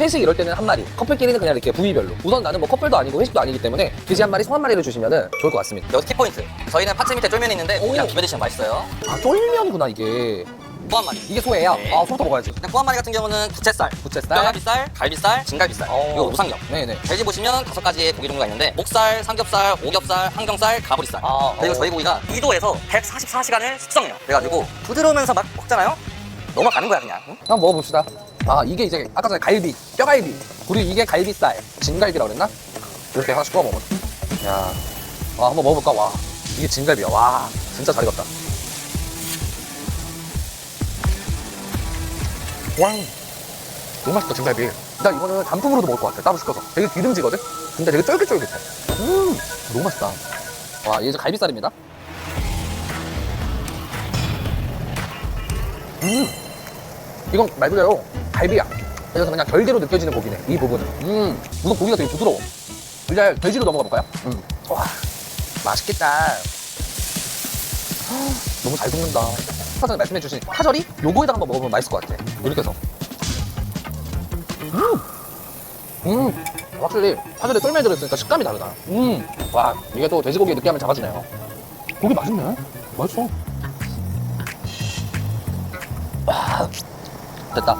회식 이럴 때는 한 마리, 커플끼리는 그냥 이렇게 부위별로. 우선 나는 뭐 커플도 아니고 회식도 아니기 때문에 돼지 한 마리, 소 한 마리를 주시면은 좋을 것 같습니다. 여기서 키포인트. 저희는 파츠 밑에 쫄면이 있는데 오. 비벼 드시면 맛있어요. 아, 쫄면이구나, 이게. 소한 마리. 이게 소예요? 네. 아, 소부터 먹어야지. 근데 소한 마리 같은 경우는 부채살, 부채살. 뼈가비살, 갈비살, 진갈비살, 어. 그리고 우상겹. 네네. 돼지 보시면 다섯 가지의 고기 종류가 있는데 목살, 삼겹살, 오겹살, 항정살, 가브리살. 아, 그리고 어. 저희 고기가 2도에서 144시간을 숙성해요. 그래가지고 부드러우면서 막 먹잖아요. 넘어가는 거야 그냥. 응? 한번 먹어봅시다. 아, 이게 이제 아까 전에 갈비, 뼈갈비. 그리고 이게 갈비살, 진갈비라고 그랬나? 이렇게 하나씩 구워 먹어. 야, 아, 한번 먹어볼까? 와, 이게 진갈비야. 와, 진짜 잘 익었다. 와, 너무 맛있다, 진갈비. 나 이거는 단품으로도 먹을 것 같아, 따로 시켜서. 되게 기름지거든? 근데 되게 쫄깃쫄깃해. 음, 너무 맛있다. 와, 이게 이제 갈비살입니다. 음, 이건 말 그대로 갈비야. 그래서 그냥 결계로 느껴지는 고기네. 이 부분은. 음, 우선 고기가 되게 부드러워. 이제 돼지로 넘어가 볼까요? 음. 와, 맛있겠다. 헉, 너무 잘 굽는다. 아까 전에 말씀해 주신 파절이 요거에다가 한번 먹어보면 맛있을 것 같아. 이렇게 해서. 음, 음, 확실히 파절에 쫄면이 들어있으니까 식감이 다르다. 음, 와, 이게 또 돼지고기의 느끼함을 잡아주네요. 고기 맛있네. 맛있어. 와, 知道